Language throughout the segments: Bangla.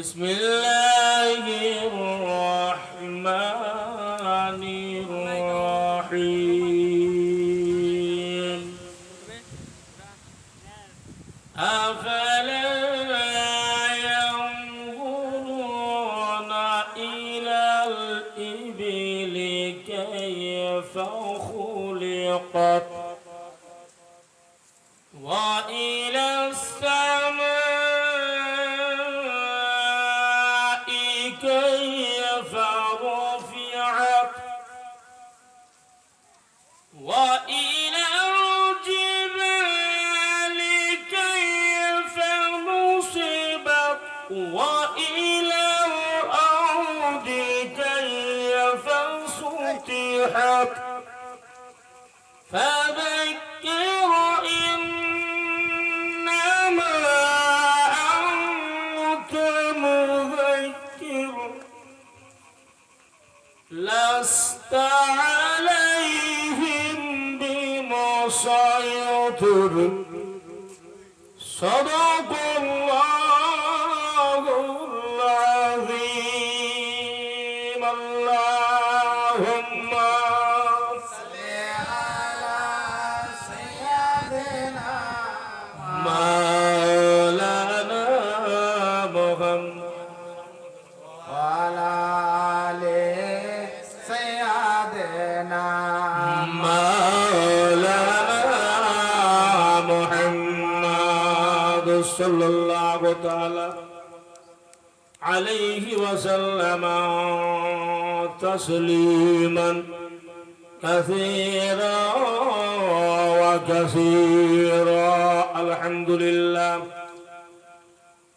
بسم الله وإلى الأرض كيف سطحت فذكر إنما أنت مذكر لست عليهم بمسيطر صدق محمد مولانا محمد صلى الله تعالى عليه وسلم تسليما كثيرا وكثيرا الحمد لله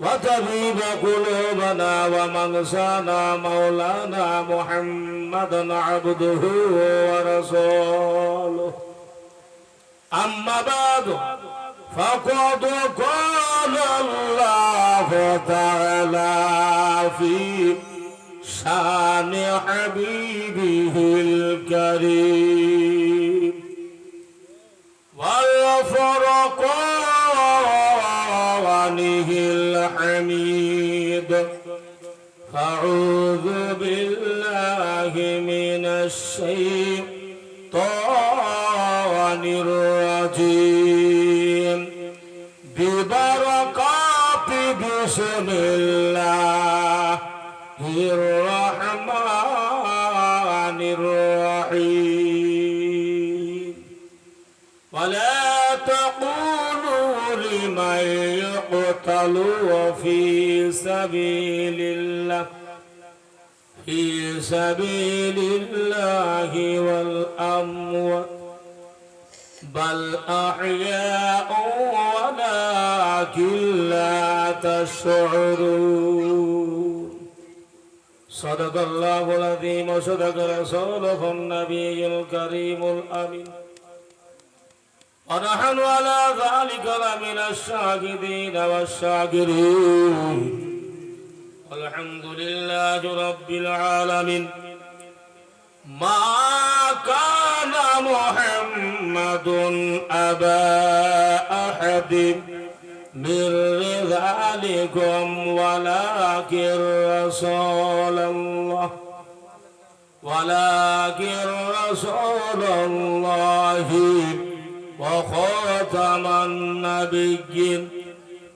وطبيب قلوبنا ومن سانا مولانا محمدا عبده ورسوله أما بعد فقد قال الله تعالى في شان حبيبه الكريم الحميد فأعوذ بالله من الشيطان الرجيم. ببركات بسم الله الرحمن الرحيم. ولا تقولوا لمن يقتل في سبيل الله في سبيل الله والأموات بل أحياء ولكن لا تشعرون. صدق الله العظيم وصدق رسوله النبي الكريم الأمين. ونحن على ذلك لمن الشاهدين والشاكرين. والحمد لله رب العالمين. ما كان محمد أبا أحد من رجالكم ولكن رسول الله ولكن رسول الله وخاتم النبيين.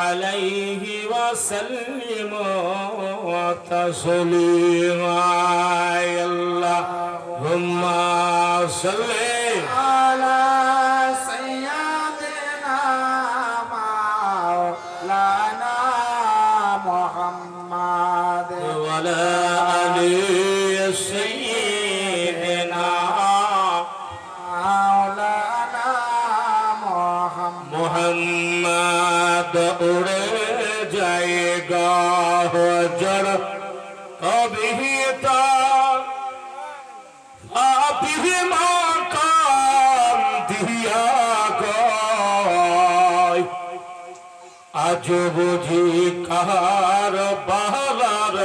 عليه وسلموا تسليما اللهم صل বুঝি কাহার বাহার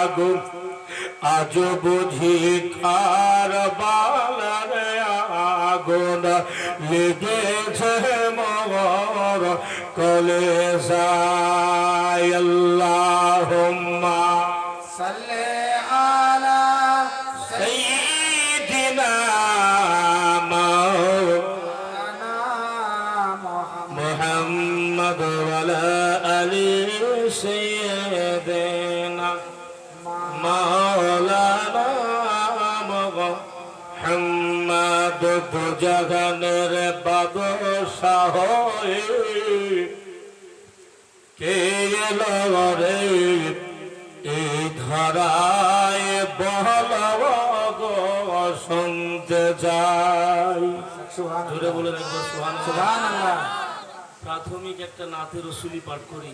আগুন আজ বুঝি কার বালার আগুন লেগেছে মর কলে আল্লাহুম্মা صل দুজাগানের বাদশাহ হয়ে কে রে? এই ধরায় বহলব শুনতে যাই ধরে বলে প্রাথমিক একটা নাতে রসুলি পাঠ করি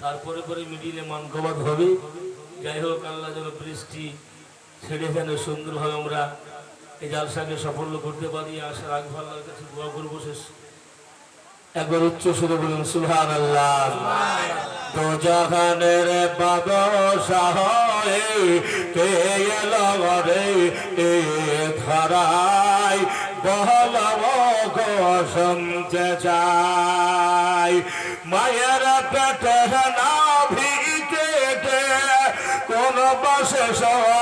তারপরে পরে মিডিলে মানকবাদ হবে। যাই হোক আল্লাহ যেন বৃষ্টি ছেড়ে ফেলে সুন্দরভাবে আমরা এই জালসাকে সাফল্য করতে পারি আশার আগ আল্লাহর কাছে দোয়া করব শেষ। একবার উচ্চ সুরে বলুন সুহান আল্লাহ কে এলো রে এ ধরাই বহলব শুনতে চাই মায়ের পেটে না ভিকেটে কোন বসে বেচরা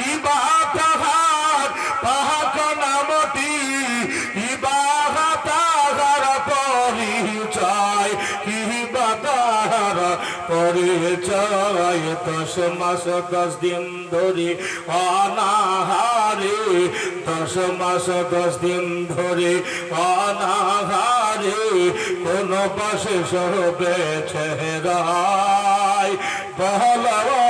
আর কি বা পাহাড় পাহাড় নামটি কি বা তাহার পরিচয় কি তাহার পরিচয়। দশ মাস, দশ দিন ধরে অনাহারে, দশ মাস, দশ দিন ধরে অনাহারে, কোন বসে সবে চেহারায়। বহলব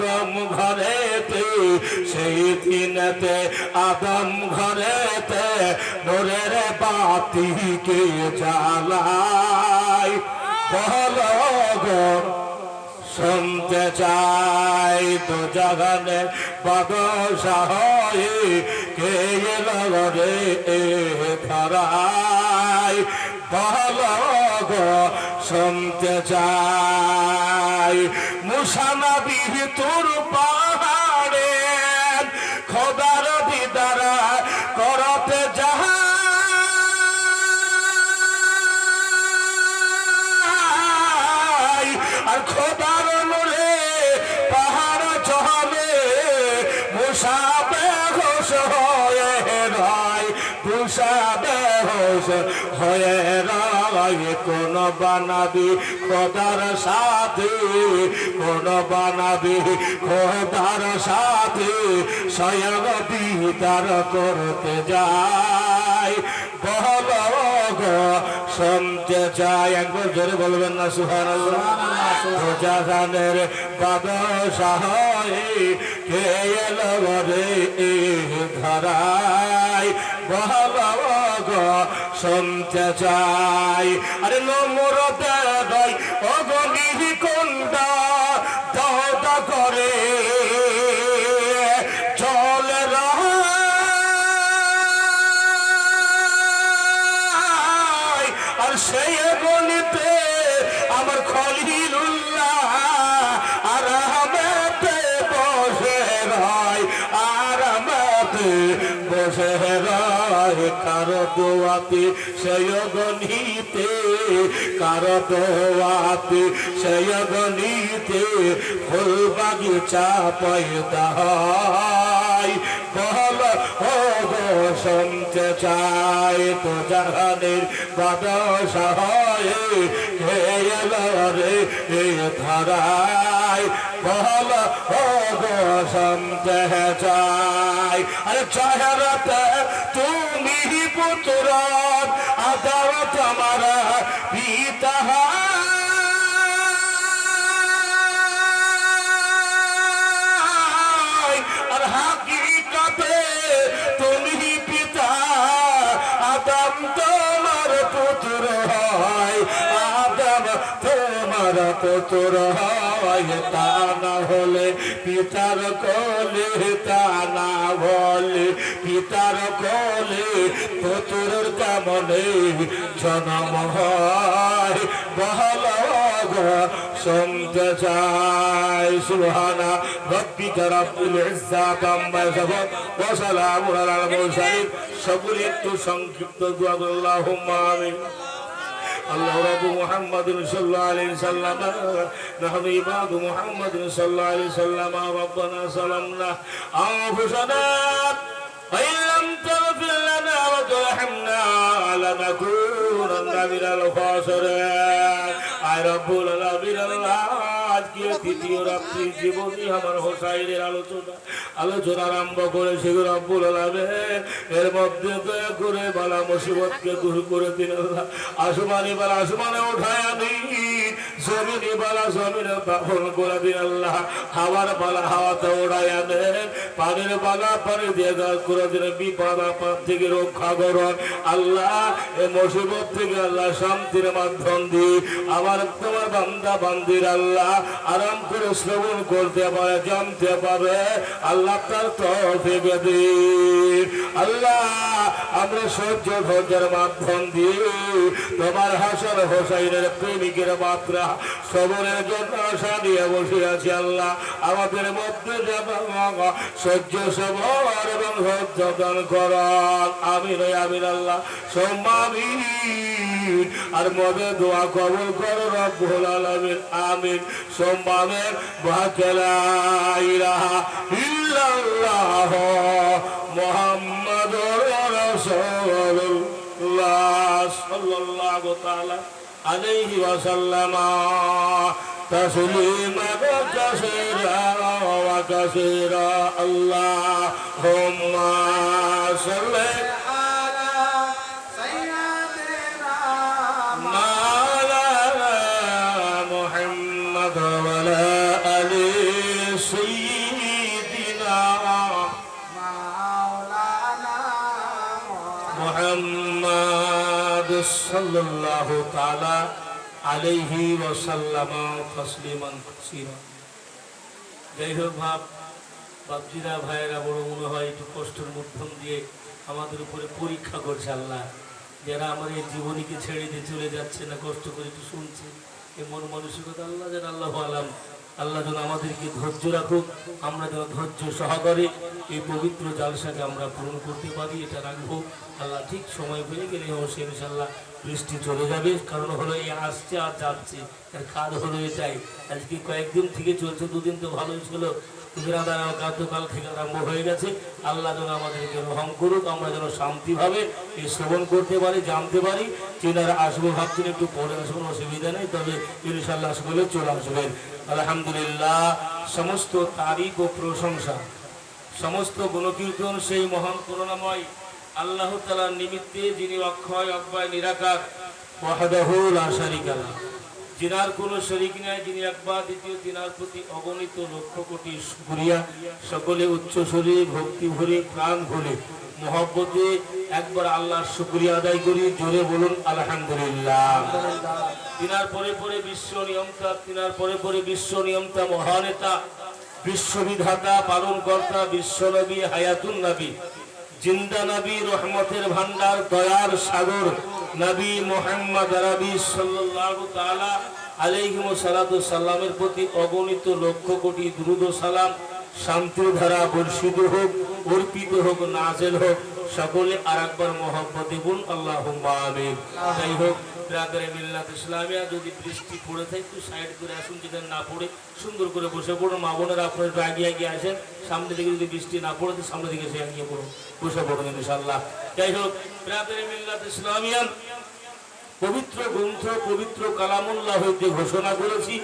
আদম ঘরেতে, সেই দিনেতে আদম ঘরেতে নোরের বাতিকে জ্বালাই। বল গো, শুনতে চাই তো জাগানে বাদশাহ কে রে এ ধরাই বল গো, শুনতে চাই মুসানবি তোর পাহাড়ে কোন বানাবি, খোদার সাথে, কোন বানাবি, খোদার সাথে স্বয়ং দিদার করতে যায় বল শুনতে চাই, একবার জোরে বলবেন না সুহান জাহানের বাদশাহ কে এলো রে ধরাই বাবা গো শুনতে চাই আরে নম্র দেয় অগণি কোনটা দাদা দোয়াতে সেই গণিতে কারও দোয়াতে সেই গণিতে ফুল বাগিচা পয়দা হয় বল শুনতে চাই তো জাহানের বাদশা হয় হে ধারায়। বল ও গো আরে চাহারাতে তুমি পুত্র আদালত আমার পিতা তোমার পুত্র হয় তা না হলে, পিতার কোলে তা না বলে। পিতার কোলে পুত্রের কেমনে জন্ম হয়। বহল শুনতে চাই, সুবহানা রব্বিকা রব্বুল ইজ্জাত আম্মা ইয়াসিফুন। ওয়া সালামুন আলাল মুরসালিন। সকলে একটু সংক্ষিপ্ত দোয়া আল্লাহুম্মা আমিন। الله رب محمد صلى الله عليه وسلم. نحن عباد محمد صلى الله عليه وسلم. ربنا سلمنا. أنفسنا فإن لم تغفر لنا وترحمنا لنكونن من الخاسرين. أي رب العالمين. الله তৃতীয় রাত্রি জীবনী আমার হোসাইনের আলোচনা। আলোচনা আরম্ভ করে সেগুলো রব্বুল আলামিন এর মধ্যে করে বালা মুসিবতকে দূর করে দিন আল্লাহ আসমানি বালা আসমানে ওঠায় আনি জমিনি বালা জমিনে দাফন করে দিন আল্লাহ হাওয়ার বালা হাওয়াতে ওড়ায় আনেন পানির বালা পানি দিয়ে গাছ করে দিন বিপদ আপদ থেকে রক্ষা করুন। আল্লাহ, এ মুসিবত থেকে আল্লাহ শান্তির মাধ্যম দিয়ে আমার, তোমার বান্দা, বান্দির আল্লাহ আরাম করে শ্রবণ করতে পারে, জানতে পারে। আল্লাহ তার তৌফিক দিন। আল্লাহ, আমরা সহ্য ধৈর্যের মাধ্যম দিয়ে তোমার হাসান হোসাইনের প্রেমিকের মাত্রা শ্রবণের জন্য আশা নিয়ে বসে আছি আল্লাহ। আমাদের মধ্যে সহ্য সবর এবং সহ্য দান করান আমিন আমিন আল্লাহ। সম্মামিন আর মনে দোয়া কবল করো রব্বুল আলামিন। আমিন। সম্মানের বাকেলা ইলাহা ইল্লাল্লাহ মুহাম্মাদুর রাসূলুল্লাহ সাল্লাল্লাহু عليه وسلم تسليما كثيرا وكثيرا اللهم صل সাল্লাল্লাহু তাআলা আলাইহি ওয়া তাসলিমান কাসীরা। যাই হোক ভাব বাপজিরা, ভাইয়েরা, বড় মনে হয় একটু কষ্টের মধ্যম দিয়ে আমাদের উপরে পরীক্ষা করছে আল্লাহ। যারা আমার এই জীবনীকে ছেড়ে দিয়ে চলে যাচ্ছে না, কষ্ট করে একটু শুনছে, এ মন মানসিকতা আল্লাহ যেন আল্লাহ আলাম আল্লাহ যেন আমাদেরকে ধৈর্য রাখুক, আমরা যেন ধৈর্য সহকারে এই পবিত্র জালসাকে আমরা পূরণ করতে পারি, এটা রাখব। আল্লাহ ঠিক সময় পেয়ে গেলে অবশ্যই ইনশাল্লাহ বৃষ্টি চলে যাবে। কারণ হলো এই আসছে আর যাচ্ছে। এর কাজ হলো এটাই। আজকে কয়েকদিন থেকে চলছে, দুদিন তো ভালোই ছিল। বিরাদার গতকাল থেকে আরম্ভ হয়ে গেছে। আল্লাহ যেন আমাদেরকে রহম করুক, আমরা যেন শান্তিভাবে এই শ্রবণ করতে পারি, জানতে পারি। চিনারা আসব, ভাবছেন একটু পরে আসবেন, অসুবিধা নেই, তবে ইনশাল্লাহ আসলে চলে আসবেন। আলহামদুলিল্লাহ, সমস্ত তারিখ ও প্রশংসা, সমস্ত গুণকীর্তন সেই মহান করুণাময় আল্লাহ তালার নিমিত্তে যিনি অক্ষয়, অব্যয়, নিরাকার, ওয়াহদাহু লা শারীকা লাহ। যিনার কোনো শরিক নাই, যিনি একবার, দ্বিতীয় তিনার প্রতি অগণিত লক্ষ কোটি শুকরিয়া। সকলে উচ্চ শরীর ভক্তি ভরে প্রাণ ভরে মহব্বতে একবার আল্লাহর শুকরিয়া আদায় করি। জোরে বলুন, আলহামদুলিল্লাহ। তিনার পরে পরে বিশ্ব নিয়মতা তিনার পরে পরে বিশ্ব নিয়মতা মহানেতা বিশ্ববিধাতা পালন পালনকর্তা বিশ্বনবী হায়াতুন নবী, জিন্দা নবী, রহমতের ভান্ডার দয়ার সাগর নবী মোহাম্মদ আরবি সাল্লাল্লাহু তাআলা আলাইহি সালাতু সাল্লামের প্রতি অগণিত লক্ষ কোটি দ্রুত সালাম শান্তির ধারা বর্ষিত হোক, অর্পিত হোক, নাজেল হোক, সকলে আর একবার মহব্বতে বলুন আল্লাহ যাই হোক ইসলামিয়া, যদি বৃষ্টি পড়ে থাকে, একটু সাইড করে আসুন না পড়ে, সুন্দর করে বসে পড়ুন। মা আপনার একটু আসেন। সামনে দিকে যদি বৃষ্টি না পড়ে তো সামনে দিকে সে এগিয়ে পড়ুন। বসে পড়ুন ইনশাল্লাহ যাই হোক মিল্লাত ইসলামিয়া পবিত্র গ্রন্থ, পবিত্র কালামুল্লাহ হইতে ঘোষণা করেছি।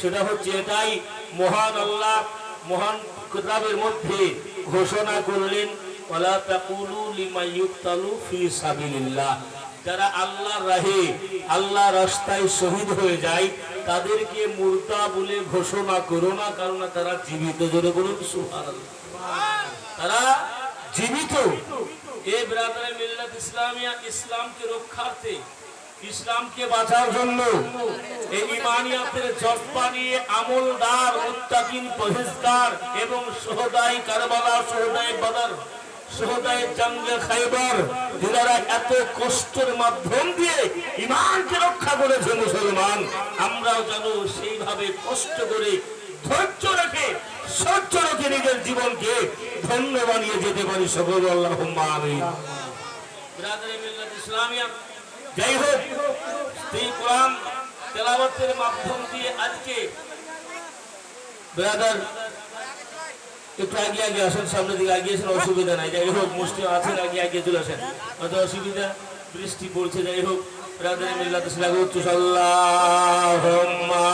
সেটা হচ্ছে এটাই, মহান আল্লাহ, মহান কিতাবের মধ্যে ঘোষণা করলেন, ওয়ালা তাকুলু লিমা ইউক্তালু ফি সাবিলিল্লাহ। যারা আল্লাহর রাহে আল্লাহ রাস্তায় শহীদ হয়ে যায়, তাদেরকে মুর্দা বলে ঘোষণা করো না, কারণ তারা জীবিত। জোরে বলুন, সুবহানাল্লাহ। তারা জীবিত। এ ব্রাদারে মিল্লাত ইসলামিয়া ইসলামকে রক্ষার্থে, ইসলামকে বাঁচার জন্য এই ইমানিয়াতের জজ্বা নিয়ে আমলদার, মুত্তাকিন পরিষ্কার এবং সোহদাই কারবালা সোহদাই বদর এত কষ্টের মাধ্যম দিয়ে ইমানকে রক্ষা করেছে মুসলমান, আমরাও যেন সেইভাবে কষ্ট করে ধৈর্য রেখে নিজের জীবনকে ধন্য বানিয়ে যেতে পারি সকল আল্লাহ যাই হোক সেই কোরআন তেলাওয়াতের মাধ্যম দিয়ে আজকে ব্রাদার একটু আগে আগে আসেন সামনে দিকে আগে আসেন অসুবিধা নাই। যাই হোক মুষ্টি আছেন আগে আগে চলে আসেন। হয়তো অসুবিধা বৃষ্টি পড়ছে যাই হোক ব্রাদারে মিল্লাত ইসলাম উচ্চ সাল্লাহুম্মা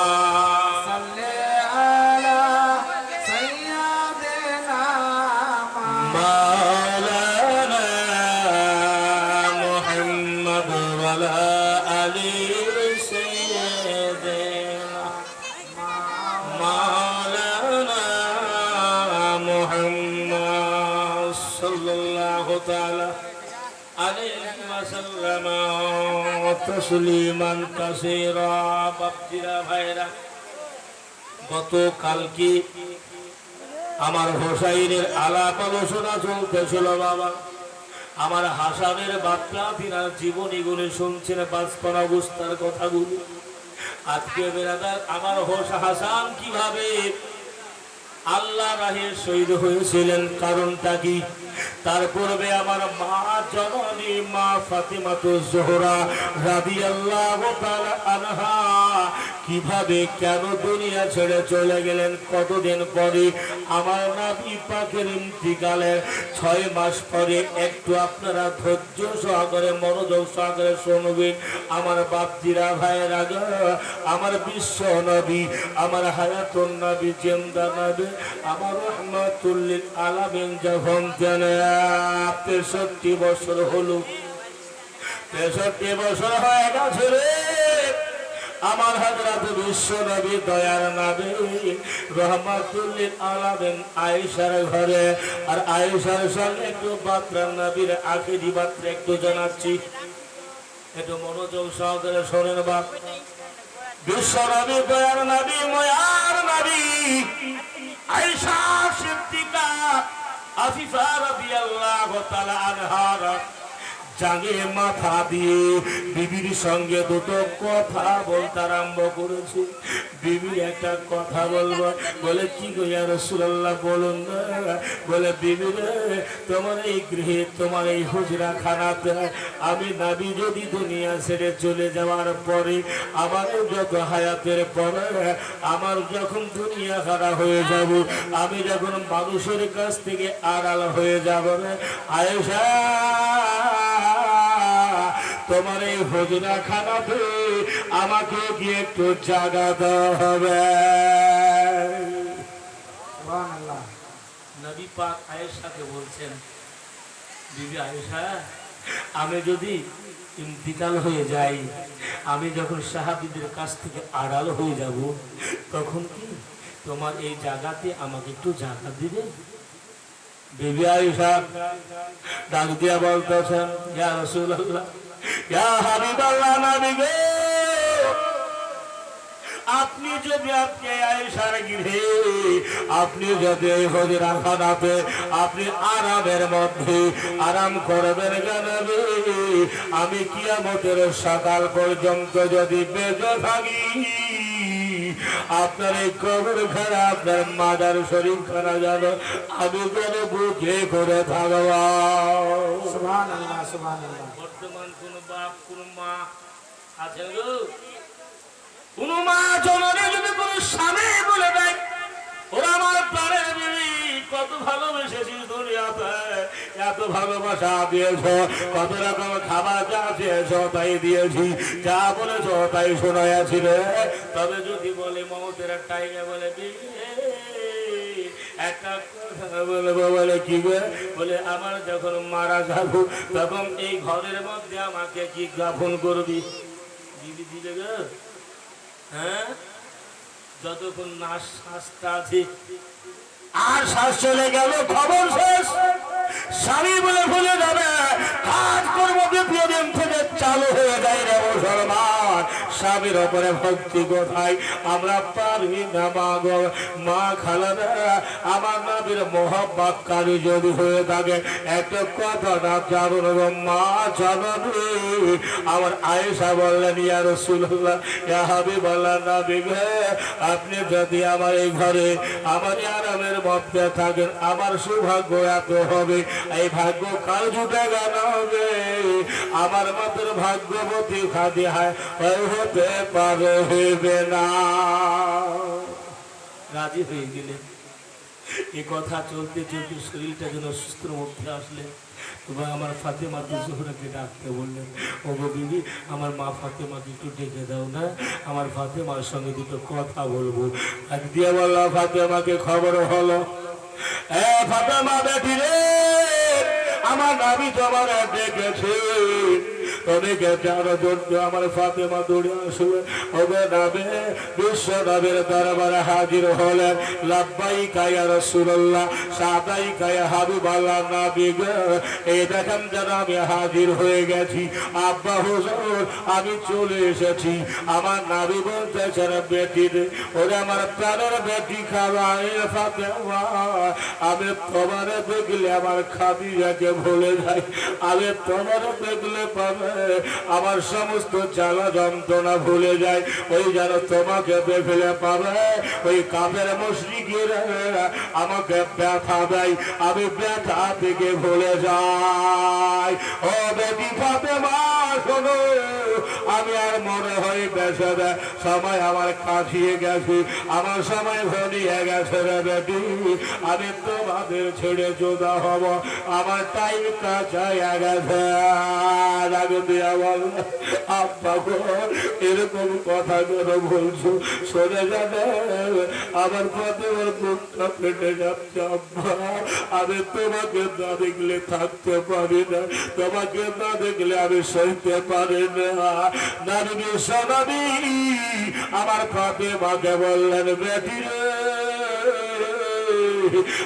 গতকালকে আমার হোসাইনের আলাপ আলোচনা চলতেছিল বাবা? আমার হাসানের বাচ্চা তিনার জীবনী গুলি শুনছেন বাঁচপন অবস্থার কথাগুলো। আজকে বেড়াদার আমার হোস হাসান কীভাবে আল্লাহ রাহের শহীদ হয়েছিলেন, কারণটা কি? তার পূর্বে আমার মা জননী মা ফাতিমা তো জোহরা রাবি আল্লাহ আনহা। কীভাবে কেন দুনিয়া ছেড়ে চলে গেলেন কতদিন পরে? আমার নাবি পাখের ইন্তিকালের ছয় মাস পরে একটু আপনারা ধৈর্য সহকারে, মনোযোগ সহকারে শুনবেন। আমার বাপজিরা, ভাইয়ের আগে আমার বিশ্ব নবী, আমার হায়াতুন নবী জিন্দা নবী আমার রহমাতুল্লিল আলামিন যখন জানে তেষট্টি বছর হলো। তেষট্টি বছর হয়ে গেছে রে। আমার হাজরাত বিশ্ব নবী দয়ার নবী রহমাতুল্লিল আলামিন আয়েশার ঘরে। আর আয়েশার সঙ্গে একটু বাত্রার নবীর আখিরি বাত্রা একটু জানাচ্ছি। একটু মনোযোগ সহকারে শোনেন বাপ বিশ্ব নবী দয়ার নবী, ময়ার নবী। আয়েশা সিদ্দিকা আফিফা রাদিয়াল্লাহু তাআলা আনহার জাগে মাথা দিয়ে। বিবির সঙ্গে দুটো কথা বলতে আরম্ভ করেছে। বিবি একটা কথা বলব। বলে, কি গো ইয়া রাসূলুল্লাহ, বলুন বলে, বিবি তোমার এই গৃহে, তোমার এই হুজরা খানাতে আমি নাবি যদি দুনিয়া ছেড়ে চলে যাওয়ার পরে, আমার যত হায়াতের পরে, আমার যখন দুনিয়া খারা হয়ে যাব, আমি যখন মানুষের কাছ থেকে আড়াল হয়ে যাব রে, আয়েশা তোমার এই হজরা খানাতে আমাকে গিয়ে একটু জাগাতে হবে। সুবহানাল্লাহ। নবী পাক আয়েশাকে বলছেন বিবি আয়েশা আমি যদি ইন্তিকাল হয়ে যাই আমি যখন সাহাবিদের কাছ থেকে আড়াল হয়ে যাব তখন কি তোমার এই জায়গাতে আমাকে একটু জায়গা দিবে? বেবি আয়ুষা ডাক দিয়া বলতেছেন ইয়া রাসূলুল্লাহ আপনি যদি আপনি আয়সার গৃহে, আপনি যদি আপনি আরামের মধ্যে আরাম করবেন জানাবে আমি কিয়ামতের সকাল পর্যন্ত যদি বেঁচে থাকি আপনার এই কবর খানা আপনার মাদার শরীর খানা যেন আমি যেন বুঝে করে থাকবা। সুবহানাল্লাহ সুবহানাল্লাহ। বর্তমান কোন বাপ কোন মা আছে কোন মা জননী যদি কোন স্বামী বলে দেয়? আমার কত ভালোবেসেছিস এত ভালোবাসা দিয়েছ, কত রকম খাবার দিয়েছি যা তাই তবে যদি বলে টাইমে বলে একটা বলে কি বলে, আমার যখন মারা যাব, তখন এই ঘরের মধ্যে আমাকে কি গাফন করবি? দিদি হ্যাঁ? যতক্ষণ না শ্বাসটা আছে আর শ্বাস চলে গেল, খবর শেষ। স্বামী বলে ভুলে যাবে। কাজ করব দিন থেকে চালু হয়ে যায় রে মুসলমান স্বামীর ওপরে ভক্তি কোথায় আমরা পারি না মা মা খালাদা, আমার নবীর মোহাম্মত কারি যদি হয়ে থাকে একটা কথা না জানুন মা জানুন আমার আয়েশা বললেন, ইয়া রসুল্লাহ ইয়া হাবিবাল্লাহ নবী গো, আপনি যদি আমার এই ঘরে আমার আরামের মধ্যে থাকেন, আমার সৌভাগ্য এত হবে। এই ভাগ্য কাল জুটে গেল হবে আমার মতের ভাগ্যবতী খাদি হয় হতে পারে হইবে না। রাজি হয়ে গেলে। এ কথা চলতে চলতে শরীরটা যেন সুস্থর মধ্যে আসলে। এবং আমার ফাতেমা জোহরাকে ডাকতে বললেন ও বিবি, আমার মা ফাতেমাকে একটু ডেকে দাও না। আমার ফাতেমার সঙ্গে দুটো কথা বলব। আজ দিয়ে বললাম ফাতেমাকে খবর হলো, এ ফাতেমা বেটি রে, আমার নাবি তোমার ডেকেছে। তবে আরও জন্য আমার ফাতেমা দৌড়ে আসবে ওবে নাবে বিশ্ব নবের দরবারে হাজির হলেন। লাব্বাই কায়া রসুল্লাহ সাদাই কায়া হাবিব আল্লাহ নাবি এই দেখেন যেন আমি হাজির হয়ে গেছি। আব্বা হুজুর, আমি চলে এসেছি। আমার নাবি বলতেছেন বেটি রে, ওরে আমার প্রাণের বেটি খাওয়াই ফাতেমা। আমি তোমার দেখলে আমার খাদিজাকে ভুলে যাই। আমি তোমার দেখলে পাবে আমার সমস্ত জ্বালা যন্ত্রণা ভুলে যায়। ওই যেন তোমাকে দেখলে পাবে। ওই কাপের মুশরিকের আমাকে ব্যথা দেয়। আমি ব্যথা থেকে ভুলে যাই। ও বেটি পাবে আমি আর মনে হয় বেঁচে সময় আমার কাছিয়ে গেছে। আমার সময় ঘনিয়ে গেছে রে বেটি। আমি তোমাদের ছেড়ে জোদা হব। আমার টাইম কাছাইয়া গেছে। আব্বা এরকম কথা করে বলছো? শোনে যাবে আমার মুখটা ফেটে যাচ্ছে, আব্বা। আমি তোমাকে না দেখলে থাকতে পারি না, তোমাকে না দেখলে আমি সইতে পারি না। নারী বিশ্বনবী আমার পথে মাকে বললেন, বেটি রে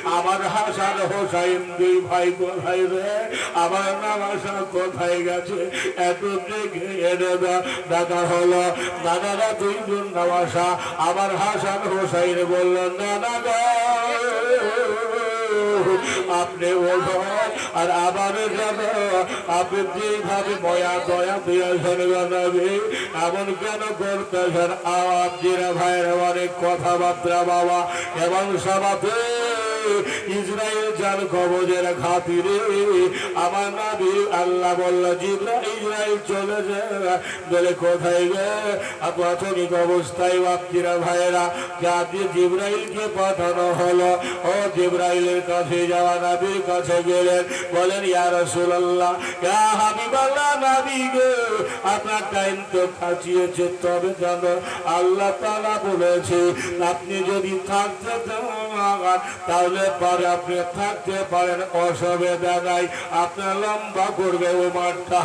আমার হাসান হোসাইন দুই ভাই কোথায় রে? আমার নামাশা কোথায় গেছে? এত দেখে এনে দা- দেখা হলো। নানারা দুইজন নামাশা আমার হাসান হোসাইন বললেন নানা গো, আপনি ওঠো আর আবার আপনি যেভাবে ময়া দয়া দিয়েছেন জানাবি এমন কেন করতেছেন? আপনি ভাইয়ের অনেক কথাবার্তা বাবা। এবং সবাতে ইসরায়েল যার কবজের খাতিরে। আমার নাবি আল্লাহ বলল জিব্রা ইসরায়েল চলে যায় কোথায় গে প্রাথমিক অবস্থায় বাপ্তিরা ভাইয়েরা, যাতে জিব্রাইলকে পাঠানো হলো। ও জিব্রাইলের কাছে যাওয়া নাবির কাছে গেলেন। বলেন, ইয়া রাসূলুল্লাহ, ইয়া হাবিবাল্লাহ নাবি গো, আপনার টাইম তো কাটিয়েছে তবে আল্লাহ তাআলা বলেছে, আপনি যদি থাকতে চান তাহলে পরে আপনি থাকতে পারেন, অসুবিধা নাই। আপনার লম্বা করবে ও মাঠটা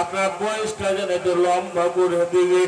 আপনার বয়সটা যেন একটু লম্বা করে দিবে।